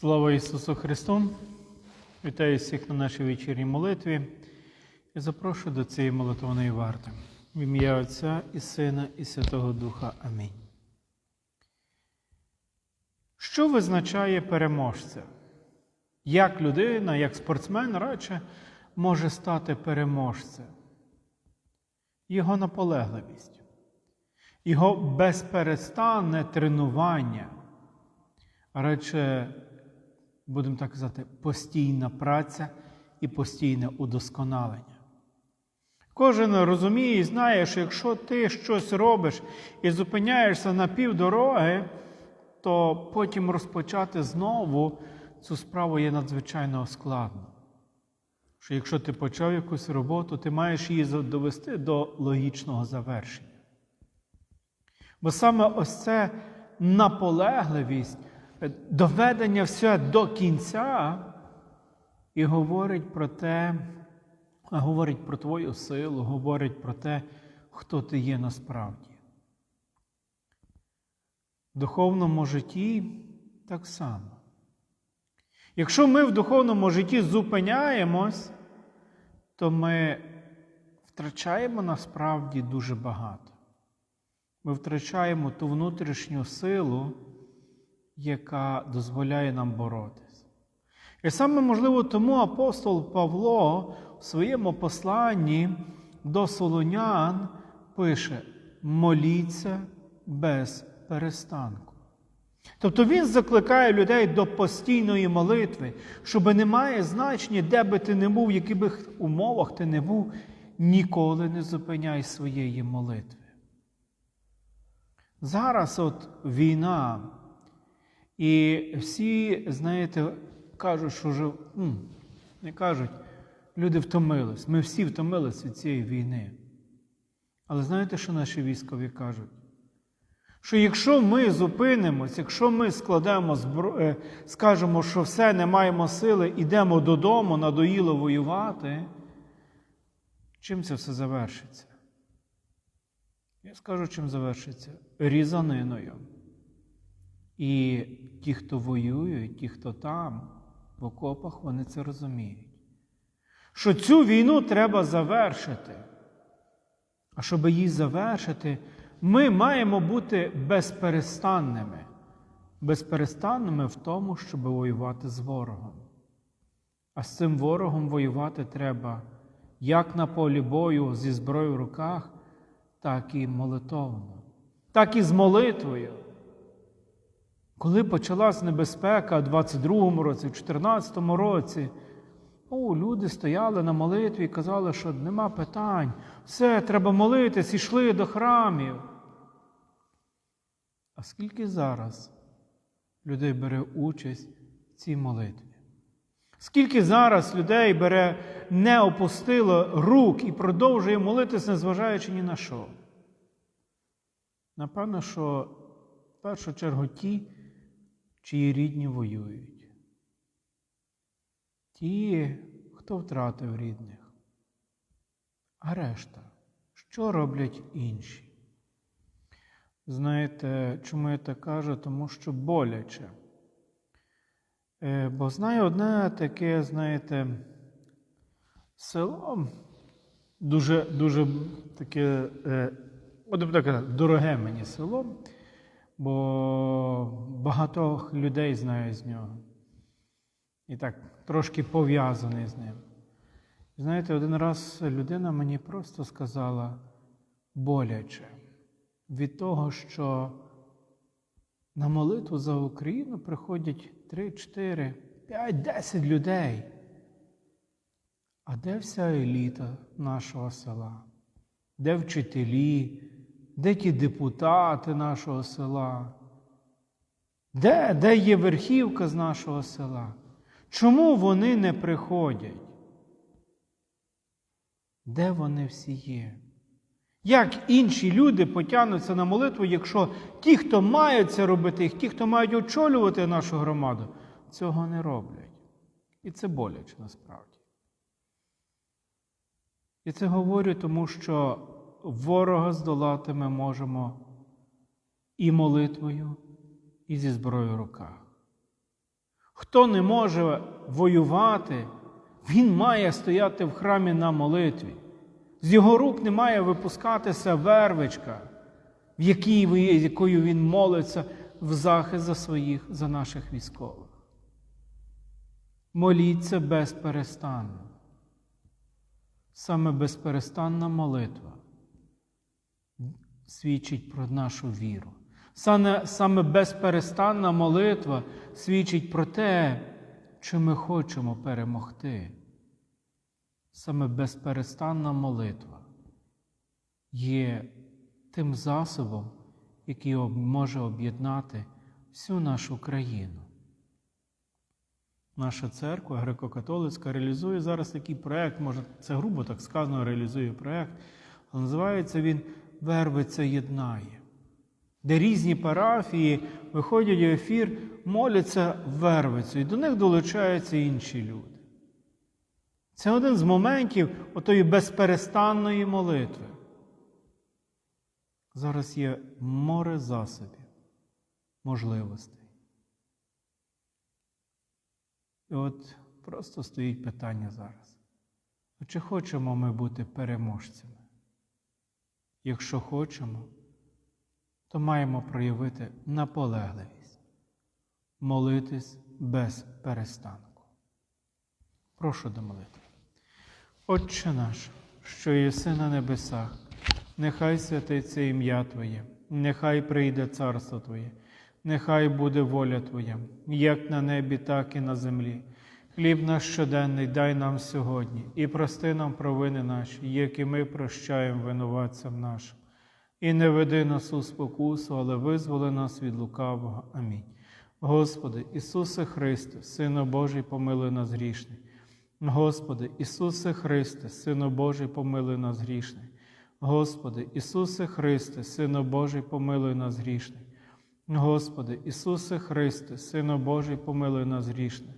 Слава Ісусу Христу! Вітаю всіх на нашій вечірній молитві і запрошую до цієї молитовної варти. В ім'я Отця і Сина, і Святого Духа. Амінь. Що визначає переможця? Як людина, як спортсмен радше може стати переможцем? Його наполегливість, його безперестанне тренування, радше, будемо так казати, постійна праця і постійне удосконалення. Кожен розуміє і знає, що якщо ти щось робиш і зупиняєшся на півдороги, то потім розпочати знову цю справу є надзвичайно складно. Що якщо ти почав якусь роботу, ти маєш її довести до логічного завершення. Бо саме ось це наполегливість, доведення все до кінця і говорить про те, говорить про твою силу, говорить про те, хто ти є насправді. В духовному житті так само. Якщо ми в духовному житті зупиняємось, то ми втрачаємо насправді дуже багато. Ми втрачаємо ту внутрішню силу, яка дозволяє нам боротись. І саме можливо тому апостол Павло в своєму посланні до Солонян пише: моліться без перестанку. Тобто він закликає людей до постійної молитви, щоб не має значення, де би ти не був, в яких умовах ти не був, ніколи не зупиняй своєї молитви. Зараз от війна, і всі, знаєте, кажуть, що вже не кажуть, люди втомились. Ми всі втомились від цієї війни. Але знаєте, що наші військові кажуть? Що якщо ми зупинимось, якщо ми складемо збро... скажемо, що все, не маємо сили, йдемо додому, надоїло воювати, чим це все завершиться? Я скажу, чим завершиться? Різаниною. І ті, хто воюють, ті, хто там, в окопах, вони це розуміють. Що цю війну треба завершити. А щоб її завершити, ми маємо бути безперестанними, безперестанними в тому, щоб воювати з ворогом. А з цим ворогом воювати треба як на полі бою зі зброєю в руках, так і молитовно, так і з молитвою. Коли почалась небезпека в 22-му році, в 14-му році, о, люди стояли на молитві і казали, що нема питань, все, треба молитись, ішли до храмів. А скільки зараз людей бере участь в цій молитві? Скільки зараз людей бере, не опустило рук і продовжує молитися, незважаючи ні на що? Напевно, що в першу чергу ті, чиї рідні воюють. Ті, хто втратив рідних. А решта, що роблять інші? Знаєте, чому я так кажу? Тому що боляче. Бо знаю одне таке, знаєте, село дуже дуже таке, будемо так казати, дороге мені село, бо багато людей знаю з нього. І так трошки пов'язаний з ним. Знаєте, один раз людина мені просто сказала боляче від того, що на молитву за Україну приходять 3, 4, 5, 10 людей. А де вся еліта нашого села? Де вчителі, де ті депутати нашого села? Де, Де є верхівка з нашого села? Чому вони не приходять? Де вони всі є? Як інші люди потягнуться на молитву, якщо ті, хто мають це робити, ті, хто мають очолювати нашу громаду, цього не роблять. І це боляче насправді. І це говорю, тому що ворога здолати ми можемо і молитвою, і зі зброєю в руках. Хто не може воювати, він має стояти в храмі на молитві. З його рук не має випускатися вервичка, в якій, якою він молиться в захист за своїх, за наших військових. Моліться безперестанно. Саме безперестанна молитва свідчить про нашу віру. Саме, саме безперестанна молитва свідчить про те, що ми хочемо перемогти. Саме безперестанна молитва є тим засобом, який може об'єднати всю нашу країну. Наша церква греко-католицька реалізує зараз такий проект, може, це грубо так сказано, реалізує проект, але називається він Вервиця єднає, де різні парафії виходять в ефір, моляться Вервицю, і до них долучаються інші люди. Це один з моментів отої безперестанної молитви. Зараз є море засобів, можливостей. І от просто стоїть питання зараз. Чи хочемо ми бути переможцями? Якщо хочемо, то маємо проявити наполегливість, молитись без перестанку. Прошу до молитви. Отче наш, що єси на небесах, нехай святиться ім'я Твоє, нехай прийде царство Твоє, нехай буде воля Твоя, як на небі, так і на землі. Хліб наш щоденний дай нам сьогодні, і прости нам провини наші, як і ми прощаємо винуватцям нашим. І не веди нас у спокусу, але визволи нас від лукавого. Амінь. Господи, Ісусе Христе, Сину Божий, помилуй нас грішний. Господи, Ісусе Христе, Сину Божий, помилуй нас грішний. Господи, Ісусе Христе, Сину Божий, помилуй нас грішний. Господи, Ісусе Христе, Сину Божий, помилуй нас грішний.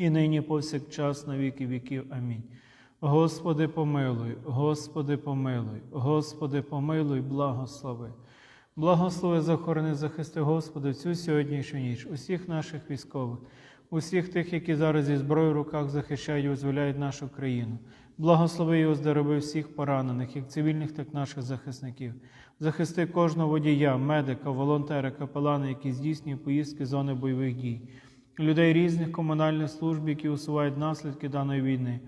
і нині повсякчас на віки віків. Амінь. Господи, помилуй, Господи, помилуй, Господи, помилуй, благослови. Благослови, захорони, захисти, Господи, всю сьогоднішню ніч, усіх наших військових, усіх тих, які зараз зі зброєю в руках захищають і визволяють нашу країну. Благослови і оздорови всіх поранених, як цивільних, так і наших захисників. Захисти кожного водія, медика, волонтера, капелана, які здійснюють поїздки зони бойових дій, людей різних комунальних служб, які усувають наслідки даної війни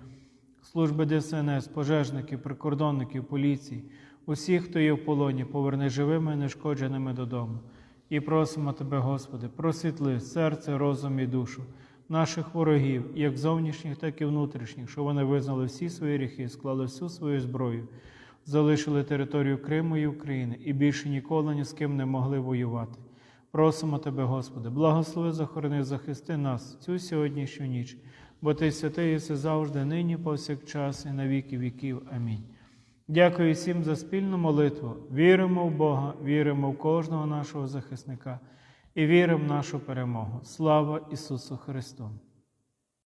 служби ДСНС, пожежників, прикордонників, поліції, усіх, хто є в полоні, поверни живими і нешкодженими додому. І просимо Тебе, Господи, просвітли серце, розум і душу наших ворогів, як зовнішніх, так і внутрішніх, щоб вони визнали всі свої гріхи, склали всю свою зброю, залишили територію Криму і України і більше ніколи ні з ким не могли воювати. Просимо Тебе, Господи, благослови, захорони, захисти нас цю сьогоднішню ніч, бо Ти святий єси завжди, нині, повсякчас, і на віки віків. Амінь. Дякую всім за спільну молитву. Віримо в Бога, віримо в кожного нашого захисника і віримо в нашу перемогу. Слава Ісусу Христу!